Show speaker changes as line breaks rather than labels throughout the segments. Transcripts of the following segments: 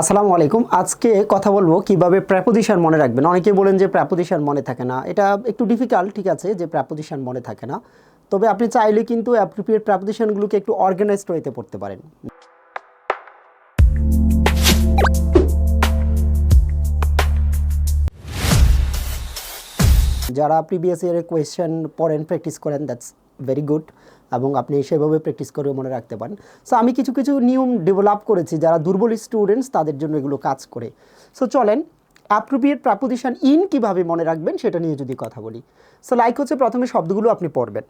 আসসালামু আলাইকুম। আজকে কথা বলব কীভাবে প্র্যাপোজিশন মনে রাখবেন। অনেকে বলেন যে প্র্যাপোজিশন মনে থাকে না। এটা একটু ডিফিকাল্ট ঠিক আছে, যে প্র্যাপোজিশন মনে থাকে না। তবে আপনি চাইলে কিন্তু অ্যাপ্রোপ্রিয়েট প্র্যাপোজিশনগুলোকে একটু অর্গানাইজড ওয়েতে পড়তে পারেন। যারা প্রিভিয়াস ইয়ারের কোয়েশ্চেন পড়েন প্র্যাকটিস করেন দ্যাটস ভেরি গুড এবং আপনি সেভাবে প্র্যাকটিস করে মনে রাখতে পারেন। সো আমি কিছু কিছু নিয়ম ডেভেলপ করেছি যারা দুর্বল স্টুডেন্টস তাদের জন্য এগুলো কাজ করে। সো চলেন অ্যাপ্রোপ্রিয়েট প্রাপোজিশন ইন কীভাবে মনে রাখবেন সেটা নিয়ে যদি কথা বলি। সো লাইক হচ্ছে প্রথমে শব্দগুলো আপনি পড়বেন।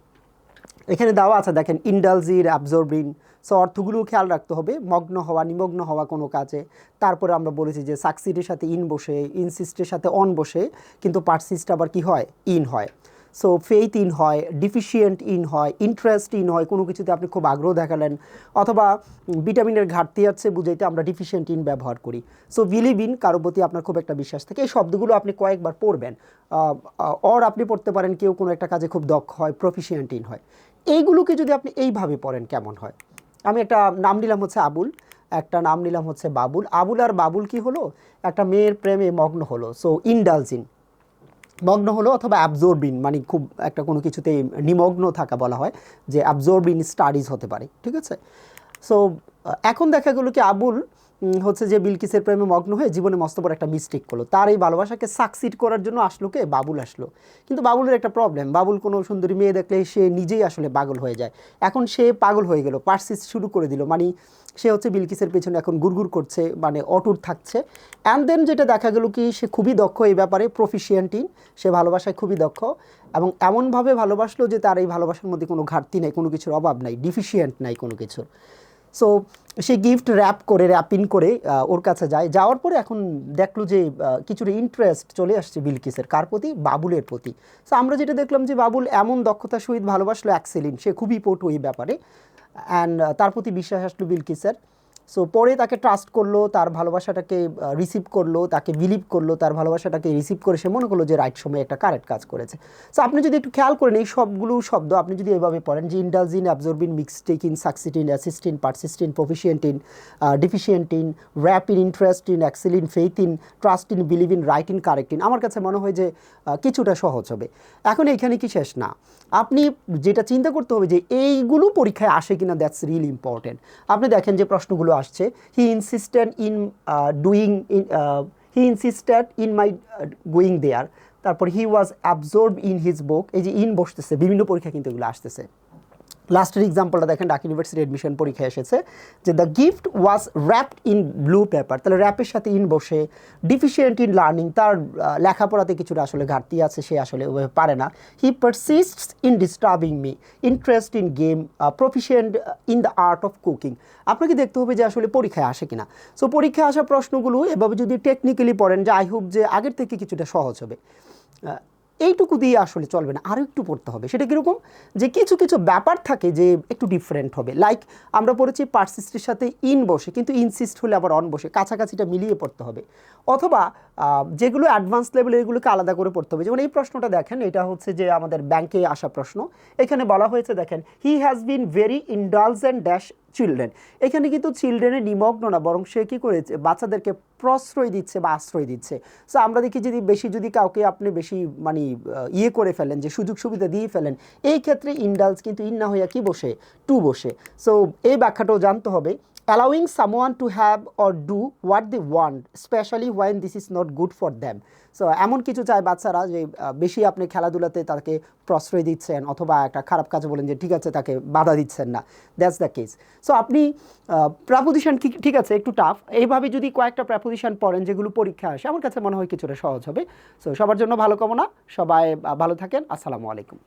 এখানে দেওয়া আছে, দেখেন ইন্ডালজির অ্যাবজর্বিং সো অর্থগুলো খেয়াল রাখতে হবে। মগ্ন হওয়া, নিমগ্ন হওয়া কোনো কাজে। তারপরে আমরা বলেছি যে সাকসিডের সাথে ইন বসে ইনসিস্টের সাথে অন বসে, কিন্তু পার্সিস্ট আবার কি হয়? ইন হয়। সো ফেইথ ইন হয় ডিফিসিয়েন্ট ইন হয় ইন্টারেস্ট ইন হয়, কোনো কিছুতে আপনি খুব আগ্রহ দেখালেন, অথবা ভিটামিনের ঘাটতি আছে বুঝাইতে আমরা ডিফিসিয়েন্ট ইন ব্যবহার করি। সো বিলিভ ইন কারোর প্রতি আপনার খুব একটা বিশ্বাস থাকে। এই শব্দগুলো আপনি কয়েকবার পড়বেন। অর আপনি পড়তে পারেন কেউ কোনো একটা কাজে খুব দক্ষ হয় প্রফিসিয়েন্ট ইন হয়। এইগুলোকে যদি আপনি এইভাবে পড়েন কেমন হয়? আমি একটা নাম নিলাম হচ্ছে আবুল। একটা নাম নিলাম হচ্ছে বাবুল। আবুল আর বাবুল কি হলো? একটা মেয়ের প্রেমে মগ্ন হলো। সো ইনডালজিন মগ্ন হলো অথবা অ্যাবজর্বিন মানে খুব একটা কোনো কিছুতে নিমগ্ন থাকা বলা হয়, যে অ্যাবজর্বিন স্টাডিজ হতে পারে, ঠিক আছে? সো এখন দেখা গেলো কি আবুল হচ্ছে যে বিলকিসের প্রেমে মগ্ন হয়ে জীবনে মস্ত বড় একটা মিস্টেক করল। তার এই ভালোবাসাকে সাকসিড করার জন্য আসলো কে? বাবুল আসলো। কিন্তু বাবুলের একটা প্রবলেম বাবুল কোনো সুন্দরী মেয়ে দেখলে সে নিজেই আসলে পাগল হয়ে যায়। এখন সে পাগল হয়ে গেল পার্সিস শুরু করে দিল। মানে সে হচ্ছে বিলকিসের পেছনে এখন গুড়গুড় করছে মানে অটুট থাকছে। অ্যান্ড দেন যেটা দেখা গেল কি, সে খুবই দক্ষ এই ব্যাপারে প্রফিসিয়েন্ট ইন সে ভালোবাসায় খুবই দক্ষ। এবং এমনভাবে ভালোবাসলো যে তার এই ভালোবাসার মধ্যে কোনো ঘাটতি নেই, কোনো কিছুর অভাব নাই ডিফিসিয়েন্ট নাই কোনো কিছুর। সো সে গিফট র্যাপ করে র্যাপিং করে ওর কাছে যায়। যাওয়ার পরে এখন দেখল যে কিছুটা ইন্টারেস্ট চলে আসছে বিলকিসের, কার প্রতি? বাবুলের প্রতি। সো আমরা যেটা দেখলাম যে, বাবুল এমন দক্ষতার সহিত ভালোবাসলো অ্যাক্সেলিন সে খুবই পটু এই ব্যাপারে। অ্যান্ড তার প্রতি বিশ্বাস আসলো বিলকিসের। সো পরে তাকে ট্রাস্ট করল, তার ভালোবাসাটাকে রিসিভ করল, তাকে বিলিভ করল, তার ভালোবাসাটাকে রিসিভ করে সে মনে করল যে রাইট সময়ে একটা কারেক্ট কাজ করেছে। সো আপনি যদি একটু খেয়াল করেন, এই সবগুলো শব্দ আপনি যদি এভাবে পড়েন, যে indulge in absorb in mistake in succeed in assist in persist in proficient deficient in deficient in wrap in interest in excel in faith in trust in believe in right in correct in আমার কাছে মনে হয় যে কিছুটা সহজ হবে। এখন এখানে কি শেষ? না। আপনি যেটা চিন্তা করতে হবে যে, এইগুলো পরীক্ষায় আসে কিনা দ্যাটস রিয়েলি ইম্পর্টেন্ট আপনি দেখেন যে, প্রশ্নগুলো আসছে। He insisted in doing in he insisted in my going there তারপর he was absorb in his book এই যে ইন বসতেছে, বিভিন্ন পরীক্ষা কিন্তু এগুলো আসতেছে। লাস্টের এক্সাম্পলটা দেখেন ঢাকা ইউনিভার্সিটি অ্যাডমিশন পরীক্ষায় এসেছে, যে the gift was wrapped in blue paper তাহলে র্যাপের সাথে ইন বসে ডিফিসিয়েন্ট ইন লার্নিং তার লেখাপড়াতে কিছুটা আসলে ঘাটতি আছে, সে আসলে ওভাবে পারে না। He persist in disturbing me interest in game proficient in the art of cooking আপনাকে দেখতে হবে যে আসলে পরীক্ষায় আসে কিনা। সো পরীক্ষায় আসা প্রশ্নগুলো এভাবে যদি টেকনিক্যালি পড়েন যে আই হোপ যে আগের থেকে কিছুটা সহজ হবে। এইটুকু দিয়ে আসলে চলবে না, আরও একটু পড়তে হবে। সেটা কীরকম? যে কিছু কিছু ব্যাপার থাকে যে একটু ডিফারেন্ট হবে। লাইক আমরা পড়েছি পার্সিস্টের সাথে ইন বসে, কিন্তু ইনসিস্ট হলে আবার অন বসে, কাছাকাছিটা মিলিয়ে পড়তে হবে। অথবা যেগুলো অ্যাডভান্স লেভেলের এগুলোকে আলাদা করে পড়তে হবে। যেমন এই প্রশ্নটা দেখেন, এটা হচ্ছে যে আমাদের ব্যাংকে আসা প্রশ্ন। এখানে বলা হয়েছে, দেখেন he has been very indulgent dash children এখানে কিন্তু চিলড্রেনে নিমগ্ন না, বরং সে কী করেছে? বাচ্চাদেরকে প্রশ্রয় দিচ্ছে বা আশ্রয় দিচ্ছে। সো আমরা দেখি যদি বেশি যদি কাউকে আপনি বেশি মানে ইয়ে করে ফেলেন, যে সুযোগ সুবিধা দিয়ে ফেলেন, এই ক্ষেত্রে ইন্ডালস কিন্তু ইন না হইয়া কি বসে? টু বসে। সো এই ব্যাখ্যাটাও জানতে হবে। Allowing someone to have or do what they want, especially when this is not good for them. So এমন কিছু চায় বাচ্চারা যে বেশি আপনি খেলাধুলাতে তাকে প্রশ্রয় দিচ্ছেন অথবা একটা খারাপ কাজে বলেন যে, ঠিক আছে, তাকে বাধা দিচ্ছেন না। দ্যাটস দ্য কেস সো আপনি প্রাপোজিশন ঠিক আছে, একটু টাফ এইভাবে যদি কয়েকটা প্রাপোজিশন পড়েন যেগুলো পরীক্ষা আসে, আমার কাছে মনে হয় কিছুটা সহজ হবে। সো সবার জন্য ভালো কামনা। সবাই ভালো থাকেন। আসসালামু আলাইকুম।